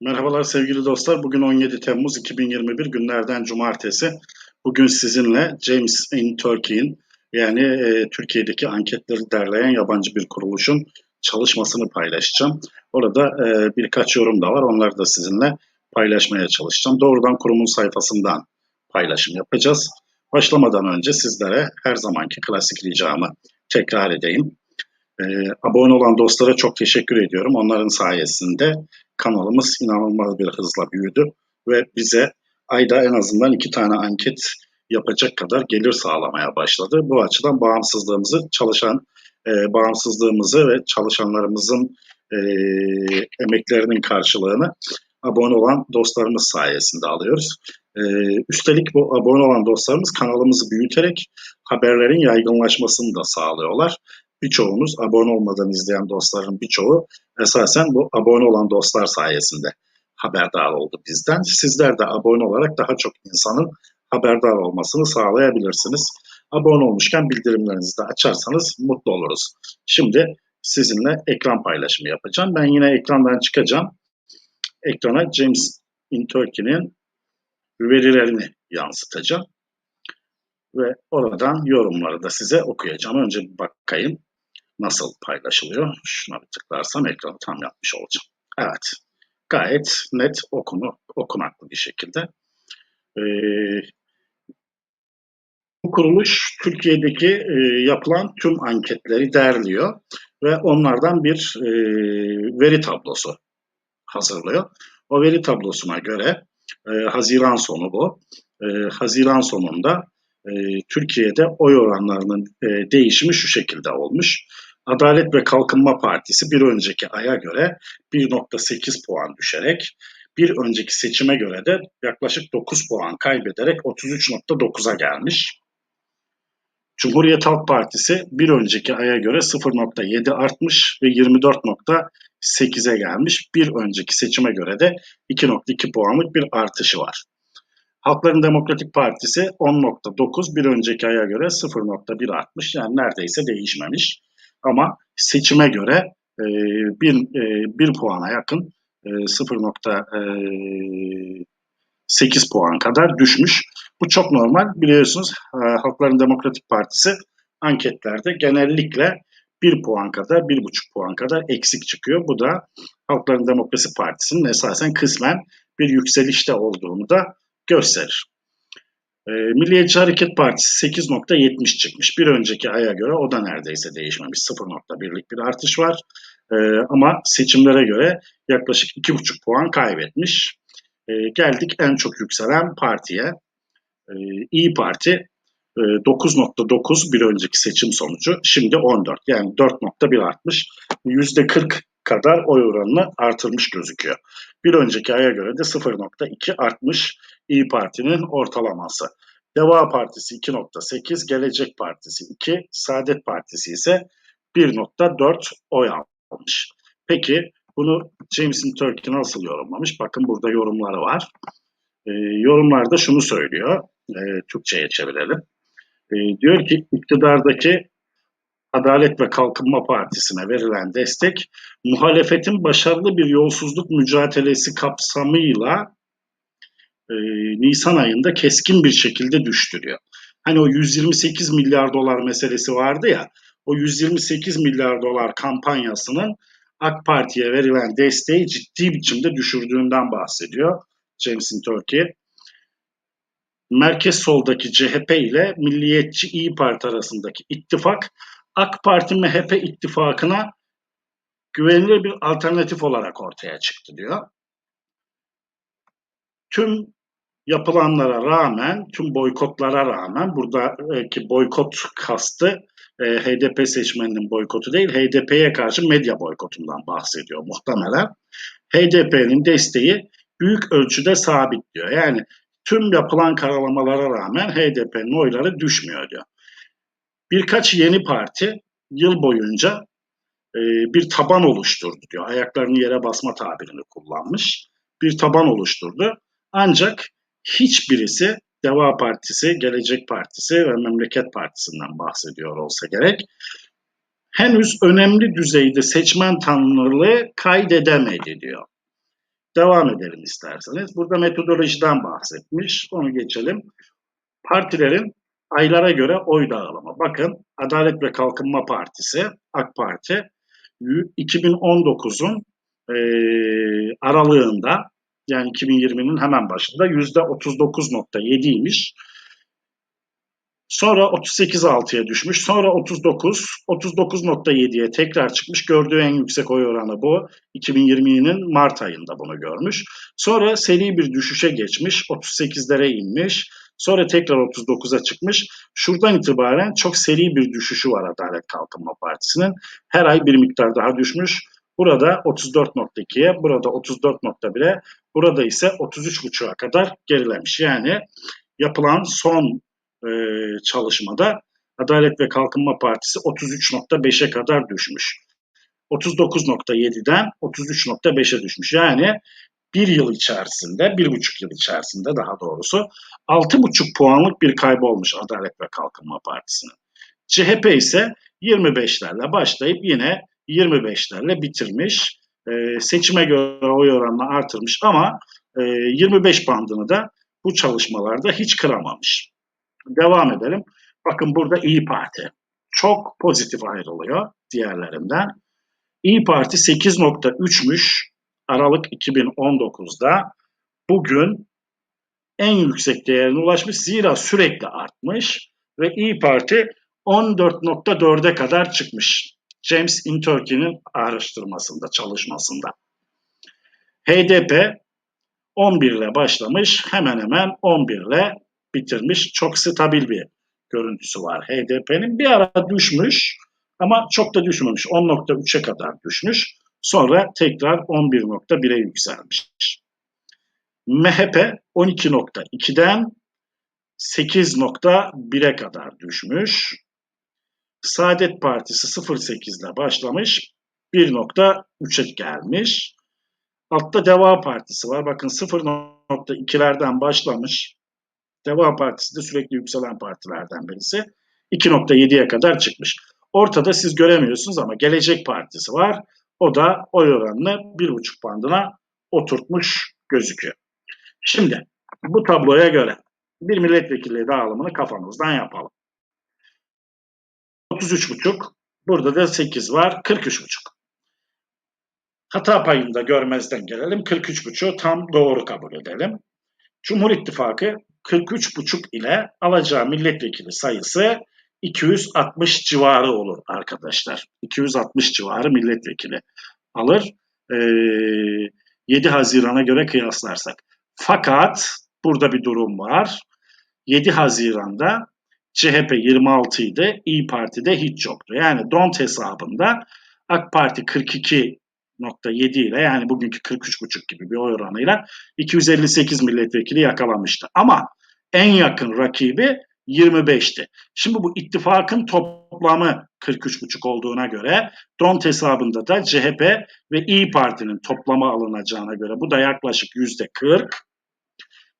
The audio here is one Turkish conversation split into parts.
Merhabalar sevgili dostlar. Bugün 17 Temmuz 2021 günlerden cumartesi. Bugün sizinle James in Turkey'in yani e, Türkiye'deki anketleri derleyen yabancı bir kuruluşun çalışmasını paylaşacağım. Orada e, birkaç yorum da var. Onları da sizinle paylaşmaya çalışacağım. Doğrudan kurumun sayfasından paylaşım yapacağız. Başlamadan önce sizlere her zamanki klasik ricamı tekrar edeyim. E, abone olan dostlara çok teşekkür ediyorum. Onların sayesinde kanalımız inanılmaz bir hızla büyüdü ve bize ayda en azından iki tane anket yapacak kadar gelir sağlamaya başladı. Bu açıdan bağımsızlığımızı çalışan e, bağımsızlığımızı ve çalışanlarımızın e, emeklerinin karşılığını abone olan dostlarımız sayesinde alıyoruz. E, üstelik bu abone olan dostlarımız kanalımızı büyüterek haberlerin yaygınlaşmasını da sağlıyorlar birçoğunuz abone olmadan izleyen dostların birçoğu esasen bu abone olan dostlar sayesinde haberdar oldu bizden. Sizler de abone olarak daha çok insanın haberdar olmasını sağlayabilirsiniz. Abone olmuşken bildirimlerinizi de açarsanız mutlu oluruz. Şimdi sizinle ekran paylaşımı yapacağım. Ben yine ekrandan çıkacağım. Ekrana James in verilerini yansıtacağım. Ve oradan yorumları da size okuyacağım. Önce bir bakayım nasıl paylaşılıyor. Şuna bir tıklarsam ekranı tam yapmış olacağım. Evet. Gayet net okunu, okunaklı bir şekilde. Ee, bu kuruluş Türkiye'deki e, yapılan tüm anketleri derliyor ve onlardan bir e, veri tablosu hazırlıyor. O veri tablosuna göre e, Haziran sonu bu. E, Haziran sonunda e, Türkiye'de oy oranlarının e, değişimi şu şekilde olmuş. Adalet ve Kalkınma Partisi bir önceki aya göre 1.8 puan düşerek bir önceki seçime göre de yaklaşık 9 puan kaybederek 33.9'a gelmiş. Cumhuriyet Halk Partisi bir önceki aya göre 0.7 artmış ve 24.8'e gelmiş. Bir önceki seçime göre de 2.2 puanlık bir artışı var. Halkların Demokratik Partisi 10.9 bir önceki aya göre 0.1 artmış. Yani neredeyse değişmemiş. Ama seçime göre e, bir, e, bir puana yakın e, 0.8 e, puan kadar düşmüş. Bu çok normal. Biliyorsunuz e, Halkların Demokratik Partisi anketlerde genellikle bir puan kadar, bir buçuk puan kadar eksik çıkıyor. Bu da Halkların Demokrasi Partisi'nin esasen kısmen bir yükselişte olduğunu da gösterir. E, Milliyetçi Hareket Partisi 8.70 çıkmış. Bir önceki aya göre o da neredeyse değişmemiş. 0.1'lik bir artış var. E, ama seçimlere göre yaklaşık 2.5 puan kaybetmiş. E, geldik en çok yükselen partiye. E, İyi Parti e, 9.9 bir önceki seçim sonucu. Şimdi 14 yani 4.1 artmış. %40 kadar oy oranını artırmış gözüküyor. Bir önceki aya göre de 0.2 artmış İyi Parti'nin ortalaması. Deva Partisi 2.8, Gelecek Partisi 2, Saadet Partisi ise 1.4 oy almış. Peki bunu Jameson Turkey nasıl yorumlamış? Bakın burada yorumları var. E, yorumlarda şunu söylüyor. E, Türkçe'ye çevirelim. E, diyor ki iktidardaki Adalet ve Kalkınma Partisi'ne verilen destek muhalefetin başarılı bir yolsuzluk mücadelesi kapsamıyla e, Nisan ayında keskin bir şekilde düştürüyor. Hani o 128 milyar dolar meselesi vardı ya, o 128 milyar dolar kampanyasının AK Parti'ye verilen desteği ciddi biçimde düşürdüğünden bahsediyor Jameson Turkey. Merkez soldaki CHP ile Milliyetçi İyi Parti arasındaki ittifak AK Parti MHP ittifakına güvenilir bir alternatif olarak ortaya çıktı diyor. Tüm yapılanlara rağmen, tüm boykotlara rağmen buradaki boykot kastı e, HDP seçmeninin boykotu değil, HDP'ye karşı medya boykotundan bahsediyor muhtemelen. HDP'nin desteği büyük ölçüde sabit diyor. Yani tüm yapılan karalamalara rağmen HDP'nin oyları düşmüyor diyor. Birkaç yeni parti yıl boyunca e, bir taban oluşturdu diyor. Ayaklarını yere basma tabirini kullanmış. Bir taban oluşturdu. Ancak hiçbirisi Deva Partisi, Gelecek Partisi ve Memleket Partisi'nden bahsediyor olsa gerek. Henüz önemli düzeyde seçmen tanınırlığı kaydedemedi diyor. Devam edelim isterseniz. Burada metodolojiden bahsetmiş. Onu geçelim. Partilerin aylara göre oy dağılımı. Bakın Adalet ve Kalkınma Partisi, AK Parti 2019'un e, aralığında yani 2020'nin hemen başında %39.7'ymiş. Sonra 38.6'ya düşmüş. Sonra 39, 39.7'ye tekrar çıkmış. Gördüğü en yüksek oy oranı bu. 2020'nin Mart ayında bunu görmüş. Sonra seri bir düşüşe geçmiş. 38'lere inmiş. Sonra tekrar 39'a çıkmış. Şuradan itibaren çok seri bir düşüşü var Adalet Kalkınma Partisi'nin. Her ay bir miktar daha düşmüş. Burada 34.2'ye, burada 34.1'e, burada ise 33.5'a kadar gerilemiş. Yani yapılan son e, çalışmada Adalet ve Kalkınma Partisi 33.5'e kadar düşmüş. 39.7'den 33.5'e düşmüş. Yani bir yıl içerisinde, bir buçuk yıl içerisinde daha doğrusu 6,5 puanlık bir kaybı olmuş Adalet ve Kalkınma Partisi'nin. CHP ise 25'lerle başlayıp yine 25'lerle bitirmiş. E, seçime göre oy oranını artırmış ama e, 25 bandını da bu çalışmalarda hiç kıramamış. Devam edelim. Bakın burada İyi Parti çok pozitif ayrılıyor diğerlerinden. İyi Parti 8.3'müş Aralık 2019'da. Bugün en yüksek değerine ulaşmış. Zira sürekli artmış ve İyi Parti 14.4'e kadar çıkmış. James in Turkey'nin araştırmasında, çalışmasında. HDP 11 ile başlamış, hemen hemen 11 ile bitirmiş. Çok stabil bir görüntüsü var HDP'nin. Bir ara düşmüş ama çok da düşmemiş. 10.3'e kadar düşmüş. Sonra tekrar 11.1'e yükselmiş. MHP 12.2'den 8.1'e kadar düşmüş. Saadet Partisi 0.8 ile başlamış. 1.3'e gelmiş. Altta Deva Partisi var. Bakın 0.2'lerden başlamış. Deva Partisi de sürekli yükselen partilerden birisi. 2.7'ye kadar çıkmış. Ortada siz göremiyorsunuz ama Gelecek Partisi var. O da oy oranını 1.5 bandına oturtmuş gözüküyor. Şimdi bu tabloya göre bir milletvekili dağılımını kafamızdan yapalım. 33,5 burada da 8 var 43,5. Hata payını da görmezden gelelim. 43,5 tam doğru kabul edelim. Cumhur İttifakı 43,5 ile alacağı milletvekili sayısı 260 civarı olur arkadaşlar. 260 civarı milletvekili alır. Ee, 7 Haziran'a göre kıyaslarsak. Fakat burada bir durum var. 7 Haziran'da CHP 26 idi, İyi Parti'de hiç yoktu. Yani DONT hesabında AK Parti 42.7 ile yani bugünkü 43.5 gibi bir oy oranıyla 258 milletvekili yakalamıştı. Ama en yakın rakibi 25'ti. Şimdi bu ittifakın toplamı 43,5 olduğuna göre DONT hesabında da CHP ve İyi Parti'nin toplamı alınacağına göre bu da yaklaşık %40.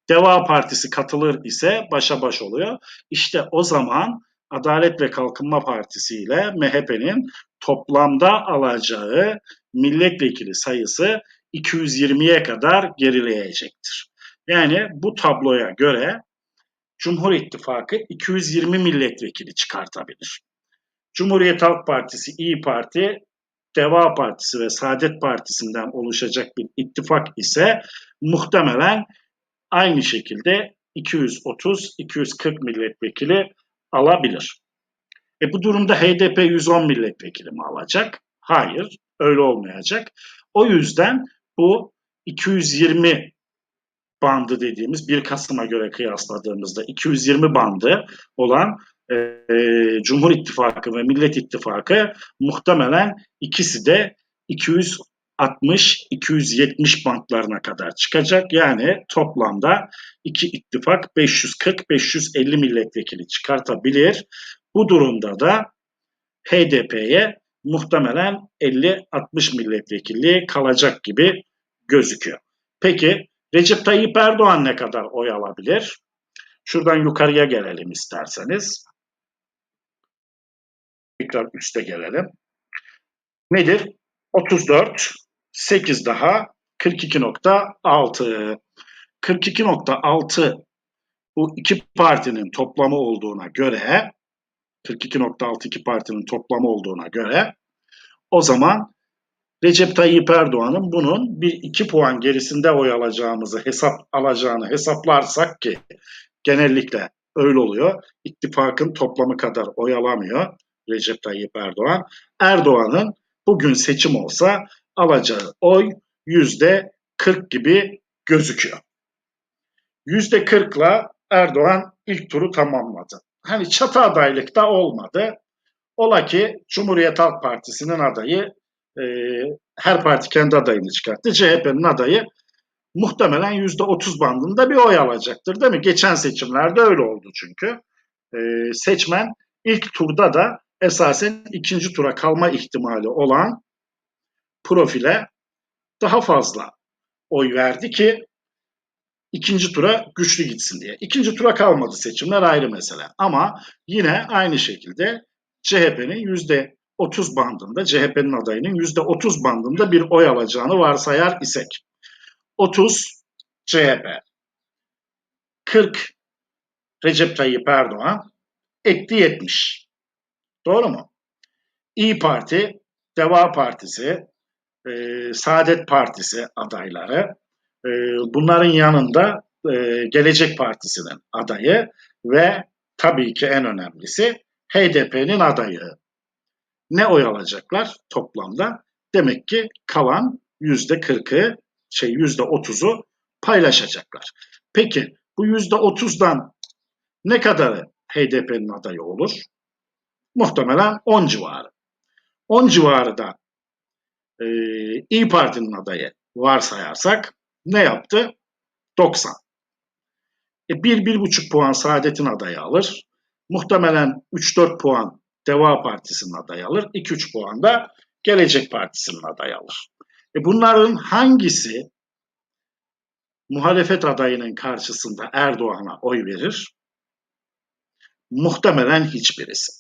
Deva Partisi katılır ise başa baş oluyor. İşte o zaman Adalet ve Kalkınma Partisi ile MHP'nin toplamda alacağı milletvekili sayısı 220'ye kadar gerileyecektir. Yani bu tabloya göre Cumhur İttifakı 220 milletvekili çıkartabilir. Cumhuriyet Halk Partisi, İyi Parti, Deva Partisi ve Saadet Partisi'nden oluşacak bir ittifak ise muhtemelen aynı şekilde 230-240 milletvekili alabilir. E bu durumda HDP 110 milletvekili mi alacak? Hayır, öyle olmayacak. O yüzden bu 220 bandı dediğimiz 1 Kasım'a göre kıyasladığımızda 220 bandı olan e, Cumhur İttifakı ve Millet İttifakı muhtemelen ikisi de 260-270 bantlarına kadar çıkacak. Yani toplamda iki ittifak 540-550 milletvekili çıkartabilir. Bu durumda da HDP'ye muhtemelen 50-60 milletvekili kalacak gibi gözüküyor. Peki Recep Tayyip Erdoğan ne kadar oy alabilir? Şuradan yukarıya gelelim isterseniz. Tekrar üste gelelim. Nedir? 34, 8 daha 42.6. 42.6 bu iki partinin toplamı olduğuna göre 42.6 iki partinin toplamı olduğuna göre o zaman Recep Tayyip Erdoğan'ın bunun bir iki puan gerisinde oy alacağımızı hesap alacağını hesaplarsak ki genellikle öyle oluyor. İttifakın toplamı kadar oy alamıyor Recep Tayyip Erdoğan. Erdoğan'ın bugün seçim olsa alacağı oy yüzde 40 gibi gözüküyor. Yüzde 40'la Erdoğan ilk turu tamamladı. Hani çatı adaylık da olmadı. Ola ki Cumhuriyet Halk Partisi'nin adayı e, her parti kendi adayını çıkarttı. CHP'nin adayı muhtemelen yüzde otuz bandında bir oy alacaktır değil mi? Geçen seçimlerde öyle oldu çünkü. E, seçmen ilk turda da esasen ikinci tura kalma ihtimali olan profile daha fazla oy verdi ki ikinci tura güçlü gitsin diye. İkinci tura kalmadı seçimler ayrı mesele. Ama yine aynı şekilde CHP'nin yüzde 30 bandında, CHP'nin adayının yüzde 30 bandında bir oy alacağını varsayar isek. 30 CHP, 40 Recep Tayyip Erdoğan, ekli 70. Doğru mu? İyi Parti, Deva Partisi, e, Saadet Partisi adayları, e, bunların yanında e, Gelecek Partisi'nin adayı ve tabii ki en önemlisi HDP'nin adayı. Ne oy alacaklar toplamda? Demek ki kalan yüzde kırkı, şey yüzde otuzu paylaşacaklar. Peki bu yüzde otuzdan ne kadarı HDP'nin adayı olur? Muhtemelen 10 civarı. 10 civarı da e, İyi Parti'nin adayı varsayarsak ne yaptı? 90. E, 1-1,5 puan Saadet'in adayı alır. Muhtemelen 3-4 puan Deva Partisi'nin adayı alır. 2-3 puan da Gelecek Partisi'nin adayı alır. E bunların hangisi muhalefet adayının karşısında Erdoğan'a oy verir? Muhtemelen hiçbirisi.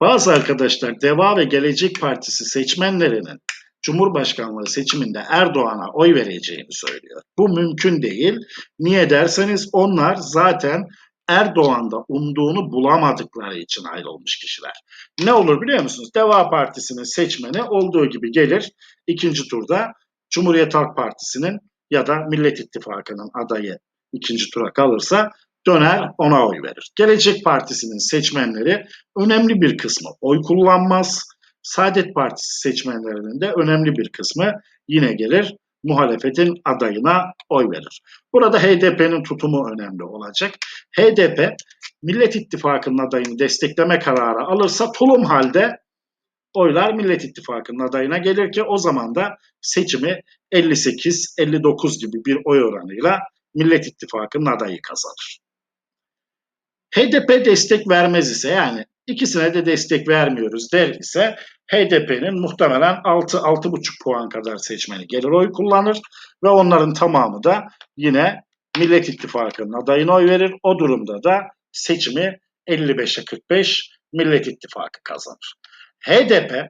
Bazı arkadaşlar Deva ve Gelecek Partisi seçmenlerinin Cumhurbaşkanlığı seçiminde Erdoğan'a oy vereceğini söylüyor. Bu mümkün değil. Niye derseniz onlar zaten Erdoğan'da umduğunu bulamadıkları için ayrılmış kişiler. Ne olur biliyor musunuz? Deva Partisi'nin seçmeni olduğu gibi gelir ikinci turda Cumhuriyet Halk Partisi'nin ya da Millet İttifakı'nın adayı ikinci tura kalırsa döner ona oy verir. Gelecek Partisi'nin seçmenleri önemli bir kısmı oy kullanmaz. Saadet Partisi seçmenlerinin de önemli bir kısmı yine gelir muhalefetin adayına oy verir. Burada HDP'nin tutumu önemli olacak. HDP Millet İttifakı'nın adayını destekleme kararı alırsa tulum halde oylar Millet İttifakı'nın adayına gelir ki o zaman da seçimi 58-59 gibi bir oy oranıyla Millet İttifakı'nın adayı kazanır. HDP destek vermez ise yani ikisine de destek vermiyoruz der ise HDP'nin muhtemelen 6-6,5 puan kadar seçmeni gelir oy kullanır ve onların tamamı da yine Millet İttifakı'nın adayına oy verir. O durumda da seçimi 55'e 45 Millet İttifakı kazanır. HDP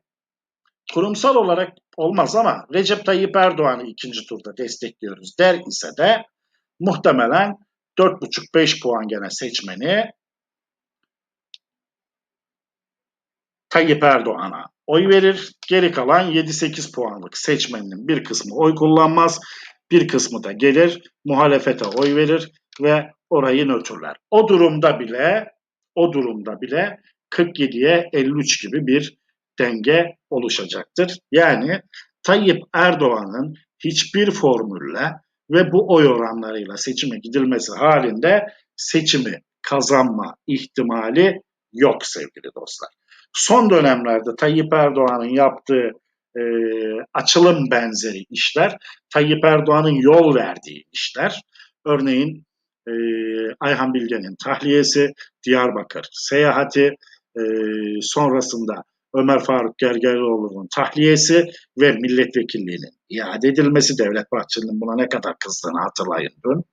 kurumsal olarak olmaz ama Recep Tayyip Erdoğan'ı ikinci turda destekliyoruz der ise de muhtemelen 4,5-5 puan gene seçmeni Tayyip Erdoğan'a oy verir. Geri kalan 7-8 puanlık seçmenin bir kısmı oy kullanmaz. Bir kısmı da gelir muhalefete oy verir ve orayı nötrler. O durumda bile o durumda bile 47'ye 53 gibi bir denge oluşacaktır. Yani Tayyip Erdoğan'ın hiçbir formülle ve bu oy oranlarıyla seçime gidilmesi halinde seçimi kazanma ihtimali yok sevgili dostlar. Son dönemlerde Tayyip Erdoğan'ın yaptığı e, açılım benzeri işler, Tayyip Erdoğan'ın yol verdiği işler, örneğin e, Ayhan Bilge'nin tahliyesi, Diyarbakır seyahati, e, sonrasında Ömer Faruk Gergerlioğlu'nun tahliyesi ve milletvekilliğinin iade edilmesi Devlet Bahçeli'nin buna ne kadar kızdığını hatırlayın dün.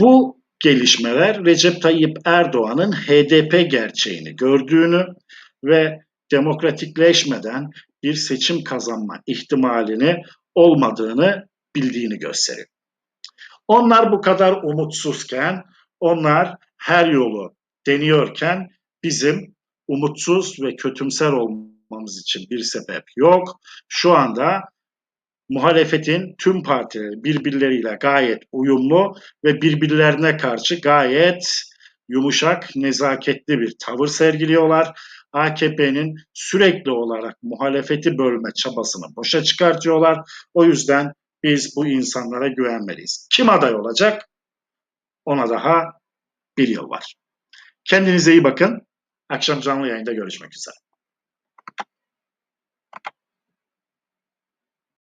Bu gelişmeler Recep Tayyip Erdoğan'ın HDP gerçeğini gördüğünü ve demokratikleşmeden bir seçim kazanma ihtimalini olmadığını bildiğini gösteriyor. Onlar bu kadar umutsuzken, onlar her yolu deniyorken bizim umutsuz ve kötümser olmamız için bir sebep yok. Şu anda muhalefetin tüm partileri birbirleriyle gayet uyumlu ve birbirlerine karşı gayet yumuşak, nezaketli bir tavır sergiliyorlar. AKP'nin sürekli olarak muhalefeti bölme çabasını boşa çıkartıyorlar. O yüzden biz bu insanlara güvenmeliyiz. Kim aday olacak? Ona daha bir yıl var. Kendinize iyi bakın. Akşam canlı yayında görüşmek üzere.